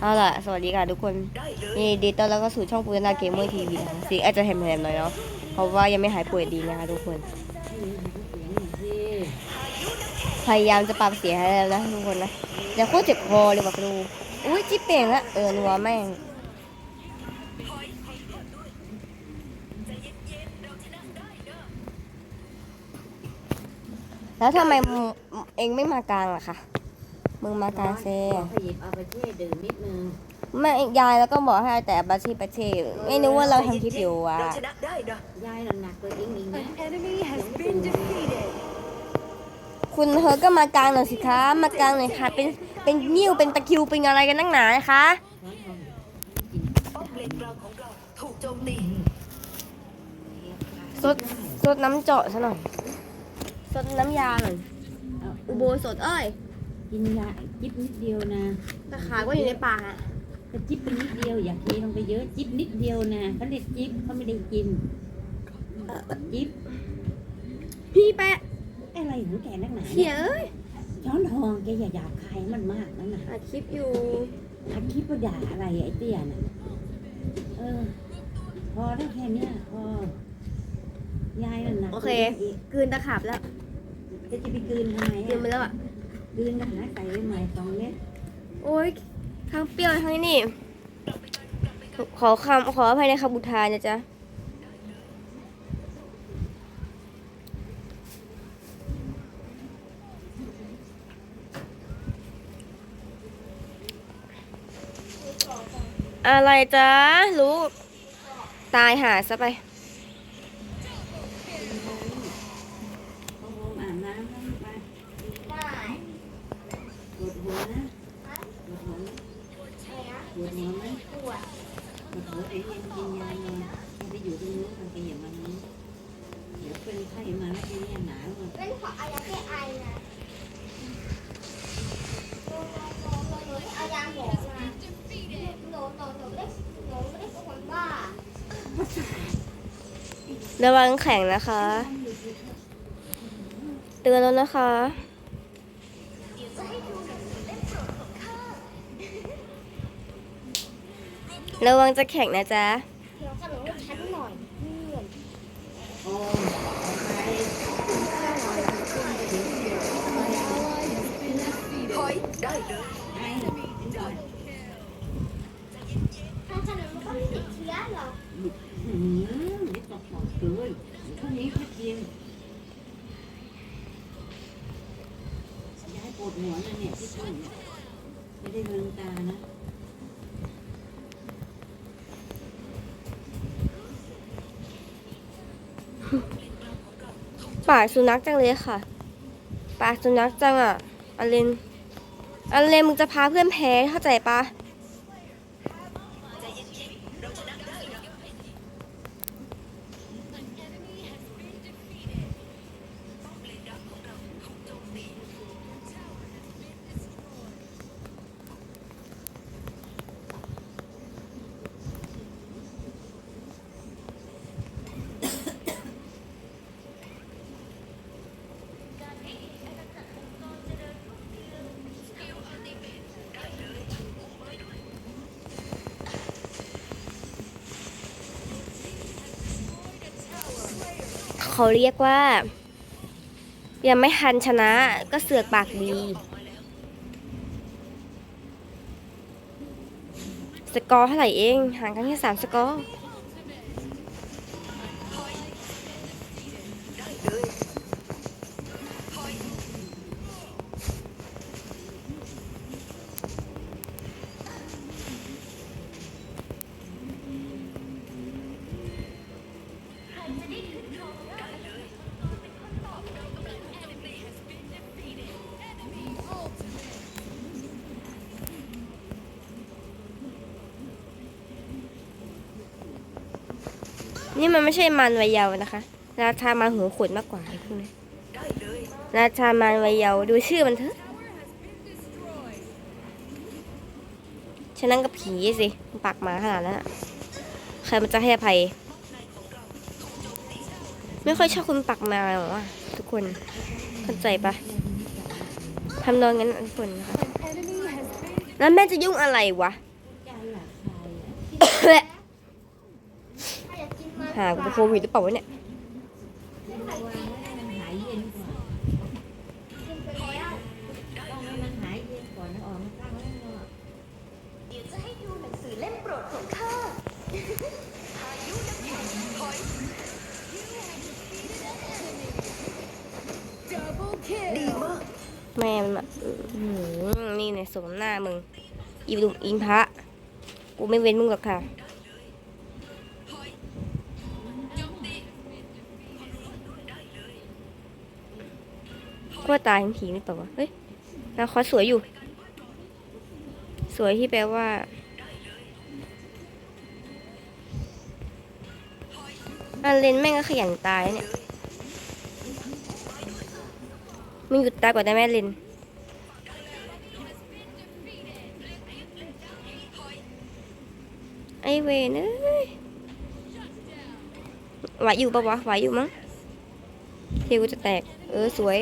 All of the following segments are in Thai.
เอาล่ะ สวัสดีค่ะทุกคน นี่ดีต้อนรับเข้าสู่ช่องปูนาเกมเมอร์ทีวีนะคะเสียงอาจจะแหมๆหน่อยเนาะ เพราะว่ายังไม่หายป่วยดีนะคะทุกคน พยายามจะปรับเสียงให้แล้วนะทุกคนนะอย่าโคตรเจ็บคอเลยว่ะครูอุ้ยจิ๊บเป่งละเออนัวแม่งแล้วทำไมเองไม่มากลางล่ะคะ มึงมากลางเซ่ขยิบเอาไปเทศดื่มนิดนึงแม่ยายแล้วก็บอกให้แต่บัชชีประเทศไม่นึกว่าเราทำคลิปอยู่อะเราชนะได้นะยายหนักๆตัวเองอีกนะ enemy has been defeated. คุณเธอก็มากลางหน่อยสิคะมากลางหน่อยค่ะ เป็นเป็นนิ้วเป็นตะคริวเป็นอะไรกันนักหนานะคะป้อมเลนกลางของเราถูกโจมตีสดสดน้ำเจาะซะหน่อยสดน้ำยาหน่อยเอาอุโบสถเอ้ย กินยาจิบนิดเดียวนะตะขาก็อยู่ในปากอะก็จิบไปนิดเดียวอย่าเทลงไปเยอะจิบนิดเดียวนะเขาเรียกจิบเขาไม่ได้กินจิบพี่แปะอะไรของแกนักหนาเขียเอ้ยช้อนทองแกอย่าหยาบคายมันมากนั่นน่ะอัดคลิปอยู่อาคิดว่าด่าอะไรไอ้เตี้ยน่ะเออ พอแล้วแค่เนี้ยพอยายน่ะหนักโอเคอีกกลืนตะขาบแล้วจะจะไปกลืนทำไมกลืนอะไปแล้วอะ กลืนกันนะใส่ไว้ใหม่สองเม็ดโอ๊ยทั้งเปรี้ยวทั้งนี่ ขอคำขออภัยในคำบุทานนะจ๊ะอะไรจ๊ะ รู้ ตายหาซะไป เอาลงอาบน้ำแล้วไปปวด หัวนะปวดหัวไหมปวดหัวไหมปวดปวดหัวเดี๋ยวเย็นกินยานอนไปอยู่ตรงนู้นมันไปอย่างนี้เดี๋ยวเป็นไข้มาแล้วทีนี้หนาวเลยเป็นขออายาแก้ไอนะนูหนูหนูหนูที่เอายาหมอมาหนูหนูหนูไม่ได้หนูไม่ได้เป็นคนบ้าระวังแข็งนะคะ เตือนแล้วนะคะ ระวังจะแข็งนะจ๊ะเดี๋ยวขนมให้ฉันหน่อยเพื่อนโอ้เอาไปถอยได้เลยไอ้ถ้าขนมมันก็ไม่ติดเชื้อหรอกหืมนี่ตกหมดเลยเท่านี้แค่เพียงยายปวดหัวนะเนี่ยที่ต้นเนี่ยไม่ได้ลืมตานะ ปากสุนัขจังเลยค่ะปากสุนัขจังอะอเลนอเลนมึงจะพาเพื่อนแพ้เข้าใจปะ เขาเรียกว่า ยังไม่ทันชนะก็เสือกปากดี สกอร์เท่าไหร่เอง ห่างกันแค่สามสกอร์ นี่มันไม่ใช่มันวัยเยาว์นะคะ ราชามันหัวขนมากกว่าพวกนี้ราชามันวัยเยาว์ดูชื่อมันเถอะฉันนั่งกับผีสิปากหมาขนาดนั้นอะใครมันจะให้อภัย ไม่ค่อยชอบคุณปักหมาหรอกว่าทุกคนเข้าใจปะทำนองนั้นทุกคนนะคะแล้วแม่จะยุ่งอะไรวะ หากูเป็นโควิดหรือเปล่าวะเนี่ยวางไว้ให้มันหายเย็นก่อนกินไปแล้วต้องให้มันหายเย็นก่อนแล้วออกมาตั้งไว้ข้างนอกเดี๋ยวจะให้ดูหนังสือเล่มโปรดของข้า Double ดี kill. มากแม่มันแบบอื้อหือนี่เนี่ยสมหน้ามึงอีดุมอิงพระ กูไม่เว้นมึงหรอกค่ะ ก็ตายทั้งทีนี่เปล่าวะเฮ้ยนาคอสสวยอยู่ สวยที่แปลว่าอันเลนแม่งก็ขยันตายเนี่ยมึงหยุดตายก่อนได้ไหมเลนไอเวนเอ้ยไหวอยู่ปะวะไหวอยู่มั้งเทกูจะแตก เออ สวย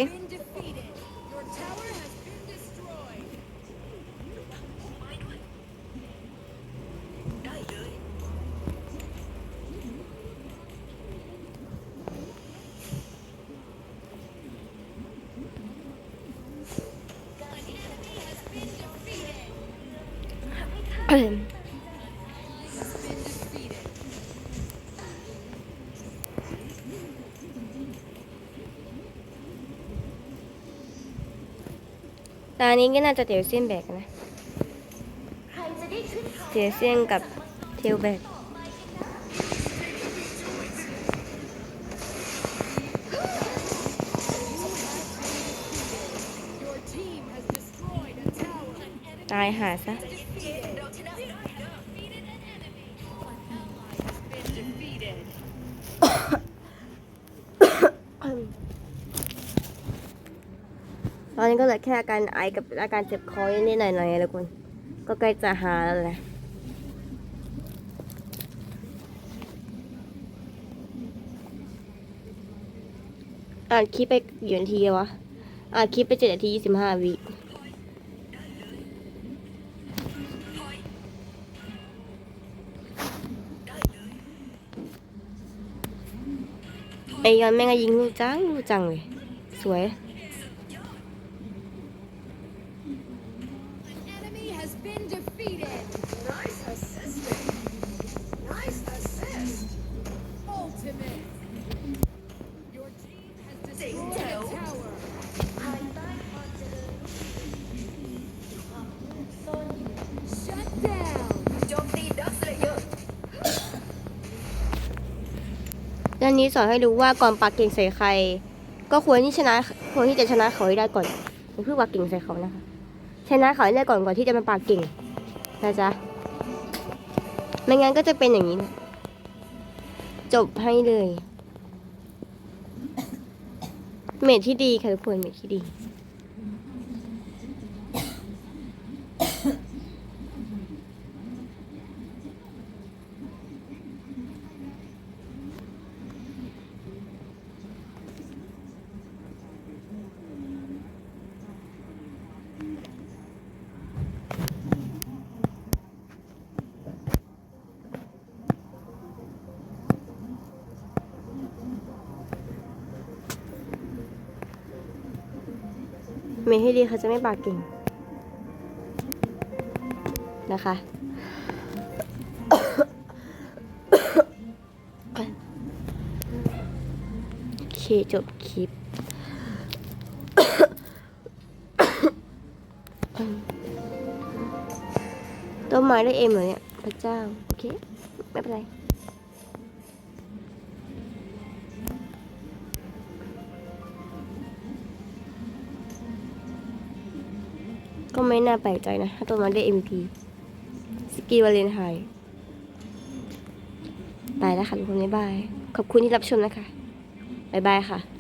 ตอนนี้ก็น่าจะเตียวเซียนแบกนะเตียวเซียนกับเทียวแบกตายหาซะ อนนี้ก็เหลือแค่อาการไอกับอาการเจ็บคอนิดหน่อยๆแล้วคุณก็ใกล้จะหาแล้วแหละอ่านคลิปไปกี่นาทีแล้วะอ่านคลิปไปเจ็ดนาทียี่สิบห้าวิไอ้ยอนแม่งก็ยิงลูกจังลูกจังเลย สวย ด้านนี้สอนให้รู้ว่าก่อนปากเก่งใส่ใคร ก็ควรที่ชนะควรที่จะชนะเขาให้ได้ก่อนอย่าเพิ่งปากเก่งใส่เขานะคะชนะเขาให้ได้ก่อนก่อนที่จะมาปากเก่งนะจ๊ะไม่งั้นก็จะเป็นอย่างนี้นะจบให้เลย เมทที่ดีค่ะทุกคนเมทที่ดี เมทที่ดีเขาจะไม่ปากเก่งนะคะ โอเค จบคลิปต้นไม้ได้เอ็มเหรอเนี่ย พระเจ้า โอเค ไม่เป็นไร ก็ไม่น่าแปลกใจนะ ถ้าตัวมันได้ MVP สกีวาเลนไทน์ไปแล้วค่ะทุกคนบ๊ายบาย ขอบคุณที่รับชมนะคะ บ๊ายบายค่ะ